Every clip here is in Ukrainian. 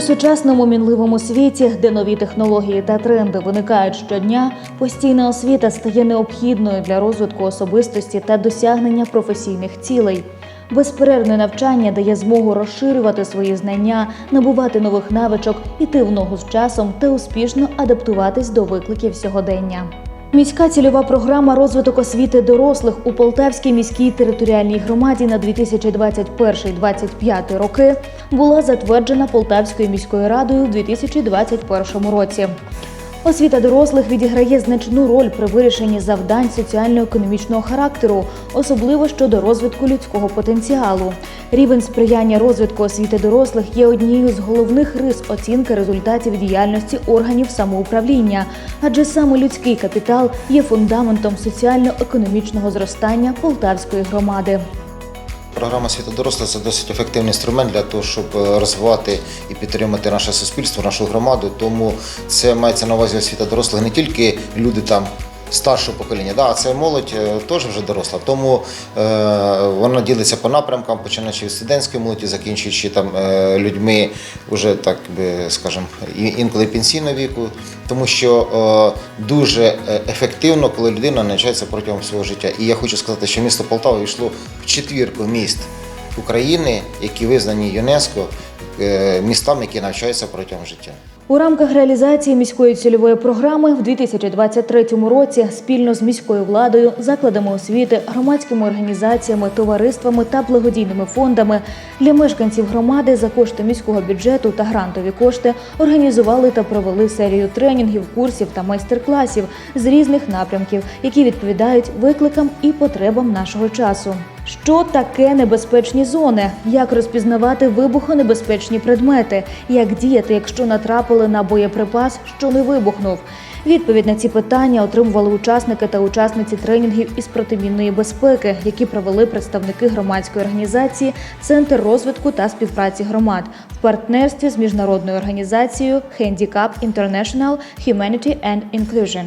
У сучасному мінливому світі, де нові технології та тренди виникають щодня, постійна освіта стає необхідною для розвитку особистості та досягнення професійних цілей. Безперервне навчання дає змогу розширювати свої знання, набувати нових навичок, іти в ногу з часом та успішно адаптуватись до викликів сьогодення. Міська цільова програма розвиток освіти дорослих у Полтавській міській територіальній громаді на 2021-2025 роки була затверджена Полтавською міською радою у 2021 році. Освіта дорослих відіграє значну роль при вирішенні завдань соціально-економічного характеру, особливо щодо розвитку людського потенціалу. Рівень сприяння розвитку освіти дорослих є однією з головних рис оцінки результатів діяльності органів самоуправління, адже саме людський капітал є фундаментом соціально-економічного зростання Полтавської громади. Програма «Світа доросла» – це досить ефективний інструмент для того, щоб е, розвивати і підтримати наше суспільство, нашу громаду. Тому це мається на увазі освіта дорослих не тільки люди там старшого покоління, да, це молодь е, теж вже доросла. Тому е, вона ділиться по напрямкам, починаючи від студентської молоді, закінчуючи там е, людьми вже так би скажемо, інколи пенсійного віку, тому що е, дуже е, ефективно, коли людина навчається протягом свого життя. І я хочу сказати, що місто Полтава війшло в четвірку міст України, які визнані ЮНЕСКО е, містами, які навчаються протягом життя. У рамках реалізації міської цільової програми в 2023 році спільно з міською владою, закладами освіти, громадськими організаціями, товариствами та благодійними фондами для мешканців громади за кошти міського бюджету та грантові кошти організували та провели серію тренінгів, курсів та майстер-класів з різних напрямків, які відповідають викликам і потребам нашого часу. Що таке небезпечні зони? Як розпізнавати вибухонебезпечні предмети? Як діяти, якщо натрапили на боєприпас, що не вибухнув? Відповідь на ці питання отримували учасники та учасниці тренінгів із протимінної безпеки, які провели представники громадської організації Центр розвитку та співпраці громад в партнерстві з міжнародною організацією Handicap International Humanity and Inclusion.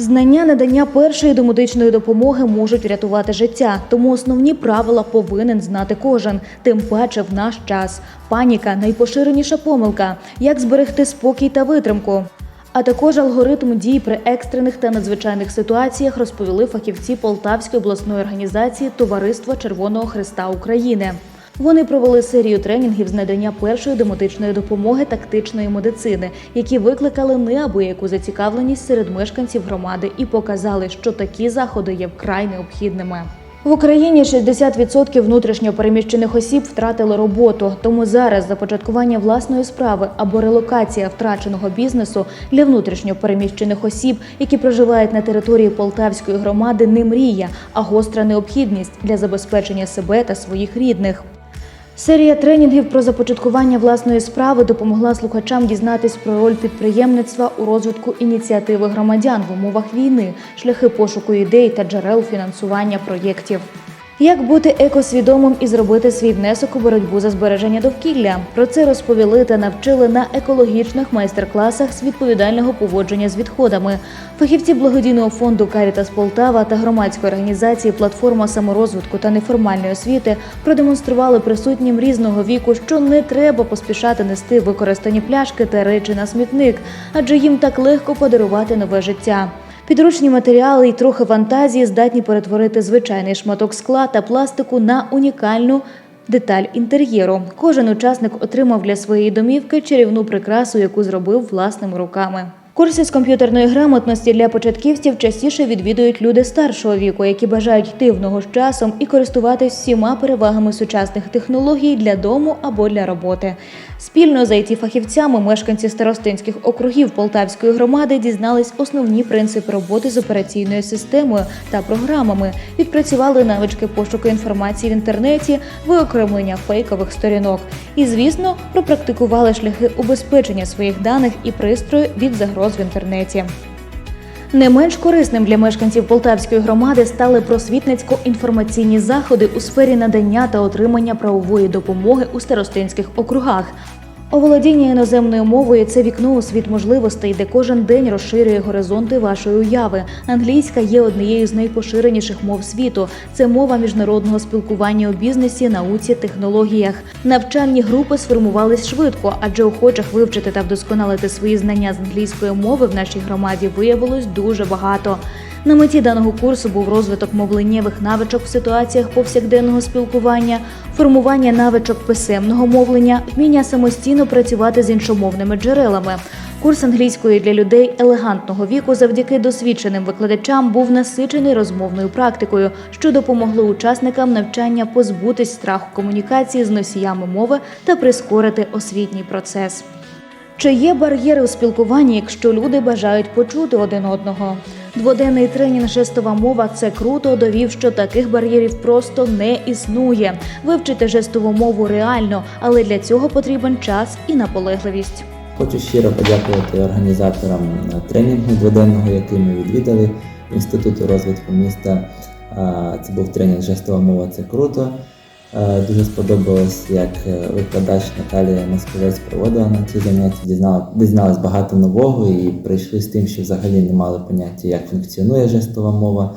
Знання надання першої домедичної допомоги можуть врятувати життя, тому основні правила повинен знати кожен, тим паче в наш час. Паніка найпоширеніша помилка. Як зберегти спокій та витримку. А також алгоритм дій при екстрених та надзвичайних ситуаціях розповіли фахівці Полтавської обласної організації Товариство Червоного Христа України. Вони провели серію тренінгів з надання першої домедичної допомоги тактичної медицини, які викликали неабияку зацікавленість серед мешканців громади і показали, що такі заходи є вкрай необхідними. В Україні 60% внутрішньо переміщених осіб втратили роботу. Тому зараз започаткування власної справи або релокація втраченого бізнесу для внутрішньо переміщених осіб, які проживають на території Полтавської громади, не мрія, а гостра необхідність для забезпечення себе та своїх рідних. Серія тренінгів про започаткування власної справи допомогла слухачам дізнатись про роль підприємництва у розвитку ініціативи громадян в умовах війни, шляхи пошуку ідей та джерел фінансування проєктів. Як бути екосвідомим і зробити свій внесок у боротьбу за збереження довкілля? Про це розповіли та навчили на екологічних майстер-класах з відповідального поводження з відходами. Фахівці благодійного фонду Карітас Полтава та громадської організації Платформа саморозвитку та неформальної освіти продемонстрували присутнім різного віку, що не треба поспішати нести використані пляшки та речі на смітник, адже їм так легко подарувати нове життя. Підручні матеріали і трохи фантазії здатні перетворити звичайний шматок скла та пластику на унікальну деталь інтер'єру. Кожен учасник отримав для своєї домівки чарівну прикрасу, яку зробив власними руками. Курси з комп'ютерної грамотності для початківців частіше відвідують люди старшого віку, які бажають йти в ногу з часом і користуватись всіма перевагами сучасних технологій для дому або для роботи. Спільно з it фахівцями мешканці старостинських округів Полтавської громади дізнались основні принципи роботи з операційною системою та програмами, відпрацювали навички пошуку інформації в інтернеті, виокремлення фейкових сторінок. І, звісно, пропрактикували шляхи убезпечення своїх даних і пристрою від загроз в інтернеті. Не менш корисним для мешканців Полтавської громади стали просвітницько-інформаційні заходи у сфері надання та отримання правової допомоги у старостинських округах. Оволодіння іноземною мовою це вікно у світ можливостей, де кожен день розширює горизонти вашої уяви. Англійська є однією з найпоширеніших мов світу. Це мова міжнародного спілкування у бізнесі, науці, технологіях. Навчальні групи сформувались швидко, адже охочих вивчити та вдосконалити свої знання з англійської мови в нашій громаді виявилось дуже багато. На меті даного курсу був розвиток мовленнєвих навичок в ситуаціях повсякденного спілкування, формування навичок писемного мовлення, вміння самостійно працювати з іншомовними джерелами. Курс англійської для людей елегантного віку завдяки досвідченим викладачам був насичений розмовною практикою, що допомогло учасникам навчання позбутись страху комунікації з носіями мови та прискорити освітній процес. Чи є бар'єри у спілкуванні, якщо люди бажають почути один одного? Дводенний тренінг жестова мова це круто довів, що таких бар'єрів просто не існує. Вивчити жестову мову реально, але для цього потрібен час і наполегливість. Хочу щиро подякувати організаторам тренінгу дводенного, який ми відвідали Інституту розвитку міста. Це був тренінг жестова мова, це круто. Е, Дуже сподобалось, як е, викладач Наталія Московець проводила нам ці заняття, дізнала, дізналась багато нового і прийшли з тим, що взагалі не мали поняття, як функціонує жестова мова.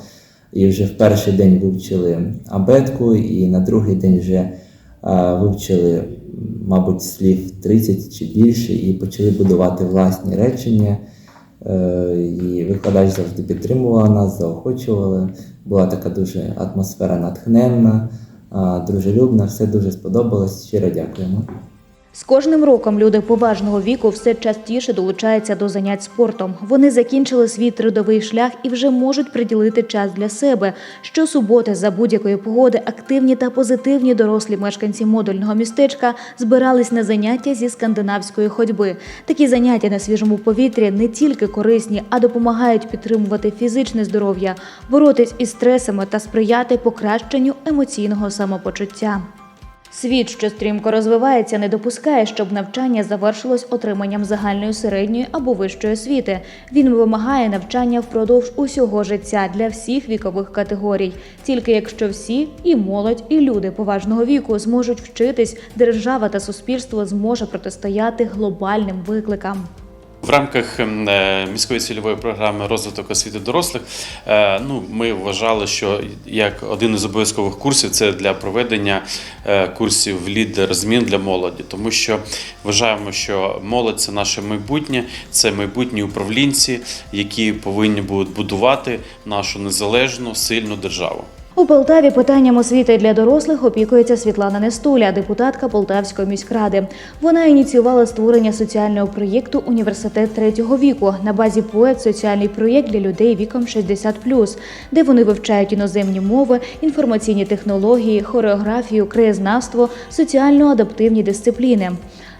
І вже в перший день вивчили абетку, і на другий день вже е, вивчили, мабуть, слів 30 чи більше, і почали будувати власні речення. І викладач завжди підтримувала нас, заохочувала. Була така дуже атмосфера натхненна, дружелюбна, все дуже сподобалось. Щиро дякуємо. З кожним роком люди поважного віку все частіше долучаються до занять спортом. Вони закінчили свій трудовий шлях і вже можуть приділити час для себе. Щосуботи за будь-якої погоди активні та позитивні дорослі мешканці модульного містечка збирались на заняття зі скандинавської ходьби. Такі заняття на свіжому повітрі не тільки корисні, а допомагають підтримувати фізичне здоров'я, боротись із стресами та сприяти покращенню емоційного самопочуття. Світ, що стрімко розвивається, не допускає, щоб навчання завершилось отриманням загальної середньої або вищої освіти. Він вимагає навчання впродовж усього життя для всіх вікових категорій. Тільки якщо всі, і молодь, і люди поважного віку зможуть вчитись, держава та суспільство зможе протистояти глобальним викликам. В рамках ем, е, міської цільової програми розвиток освіти дорослих е, ну, ми вважали, що як один із обов'язкових курсів це для проведення е, курсів лідер змін для молоді, тому що вважаємо, що молодь це наше майбутнє, це майбутні управлінці, які повинні будуть будувати нашу незалежну сильну державу. У Полтаві питанням освіти для дорослих опікується Світлана Нестуля, депутатка Полтавської міськради. Вона ініціювала створення соціального проєкту Університет третього віку на базі поет соціальний проєкт для людей віком 60+, де вони вивчають іноземні мови, інформаційні технології, хореографію, краєзнавство, соціально-адаптивні дисципліни.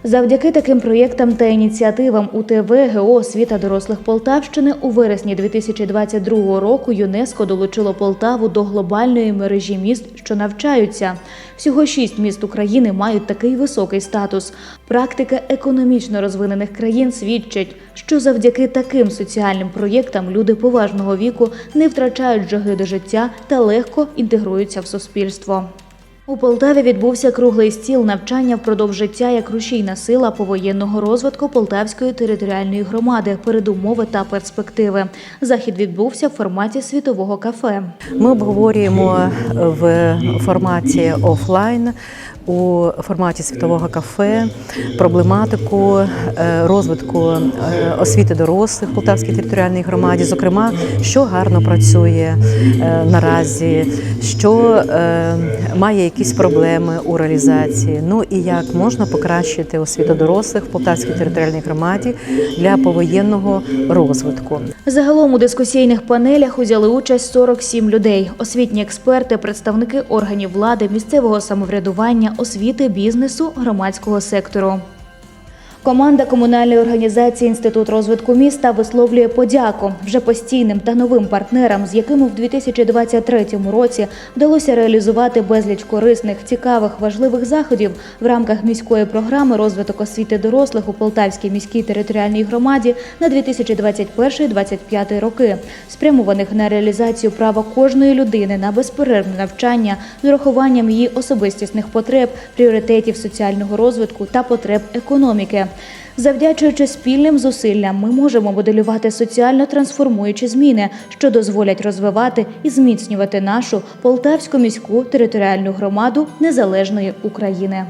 Завдяки таким проєктам та ініціативам УТВ ГО освіта дорослих Полтавщини у вересні 2022 року ЮНЕСКО долучило Полтаву до глобальної мережі міст, що навчаються. Всього шість міст України мають такий високий статус. Практика економічно розвинених країн свідчить, що завдяки таким соціальним проєктам люди поважного віку не втрачають жаги до життя та легко інтегруються в суспільство. У Полтаві відбувся круглий стіл навчання впродовж життя як рушійна сила повоєнного розвитку Полтавської територіальної громади, передумови та перспективи. Захід відбувся в форматі світового кафе. Ми обговорюємо в форматі офлайн у форматі світового кафе проблематику е, розвитку е, освіти дорослих в Полтавській територіальній громаді, зокрема, що гарно працює е, наразі, що має якісь проблеми у реалізації. Ну і як можна покращити освіту дорослих в Полтавській територіальній громаді для повоєнного розвитку. Загалом у дискусійних панелях узяли участь 47 людей: освітні експерти, представники органів влади, місцевого самоврядування, освіти, бізнесу, громадського сектору. Команда комунальної організації Інститут розвитку міста висловлює подяку вже постійним та новим партнерам, з якими в 2023 році вдалося реалізувати безліч корисних, цікавих, важливих заходів в рамках міської програми розвиток освіти дорослих у Полтавській міській територіальній громаді на 2021-2025 роки, спрямованих на реалізацію права кожної людини на безперервне навчання з урахуванням її особистісних потреб, пріоритетів соціального розвитку та потреб економіки. Завдячуючи спільним зусиллям, ми можемо моделювати соціально трансформуючі зміни, що дозволять розвивати і зміцнювати нашу Полтавську міську територіальну громаду незалежної України.